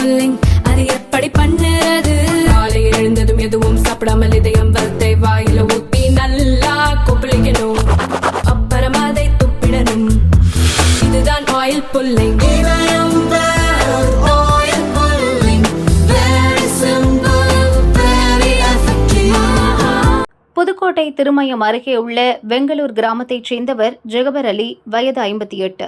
Pulling அது எப்படி பண்ணுறது? காலை எழுந்ததும் எதுவும் சாப்பிடாமல் இதயம் வளத்தை வாயில ஊத்தி நல்லா கொப்பளிக்கணும். அப்புறம் அதை துப்பிடணும். இதுதான் ஆயில் புல்லிங் புதுக்கோட்டை திருமயம் அருகே உள்ள வெங்களூர் கிராமத்தைச் சேர்ந்தவர் ஜெகபர் அலி வயது ஐம்பத்தி எட்டு.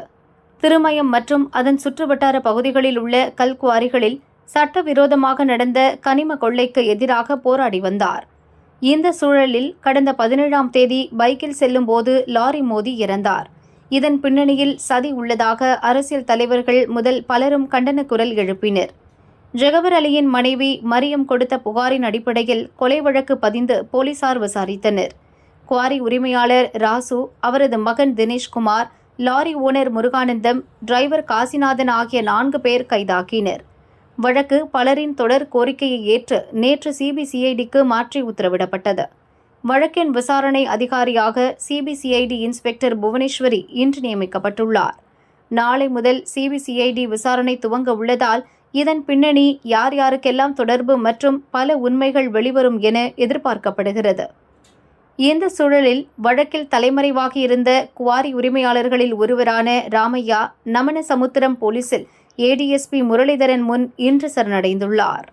திருமயம் மற்றும் அதன் சுற்றுவட்டார பகுதிகளில் உள்ள கல்குவாரிகளில் சட்டவிரோதமாக நடந்த கனிம கொள்ளைக்கு எதிராக போராடி வந்தார். இந்த சூழலில் கடந்த பதினேழாம் தேதி பைக்கில் செல்லும்போது லாரி மோதி இறந்தார். இதன் பின்னணியில் சதி உள்ளதாக அரசியல் தலைவர்கள் முதல் பலரும் கண்டன குரல் எழுப்பினர். ஜெகவர் அலியின் மனைவி மரியம் கொடுத்த புகாரின் அடிப்படையில் கொலை வழக்கு பதிந்து போலீசார் விசாரித்தனர். குவாரி உரிமையாளர் ராசு அவரது மகன் Dineshkumar lorry owner Muruganandam driver Kasinathan ஆகிய நான்கு பேர் கைதாக்கினர் வழக்கு பலரின் தொடர் கோரிக்கையை ஏற்று நேற்று சிபிசிஐடிக்கு மாற்றி உத்தரவிடப்பட்டது. வழக்கின் விசாரணை அதிகாரியாக சிபிசிஐடி இன்ஸ்பெக்டர் புவனேஸ்வரி இன்று நியமிக்கப்பட்டுள்ளார். நாளை முதல் சிபிசிஐடி விசாரணை துவங்க உள்ளதால் இதன் பின்னணி யார் யாருக்கெல்லாம் தொடர்பு மற்றும் பல உண்மைகள் வெளிவரும் என எதிர்பார்க்கப்படுகிறது. இந்த சூழலில் வழக்கில் தலைமறைவாக இருந்த குவாரி உரிமையாளர்களில் ஒருவரான ராமையா நமனசமுத்திரம் போலீசில் ஏடிஎஸ்பி முரளிதரன் முன் இன்று சரணடைந்துள்ளார்.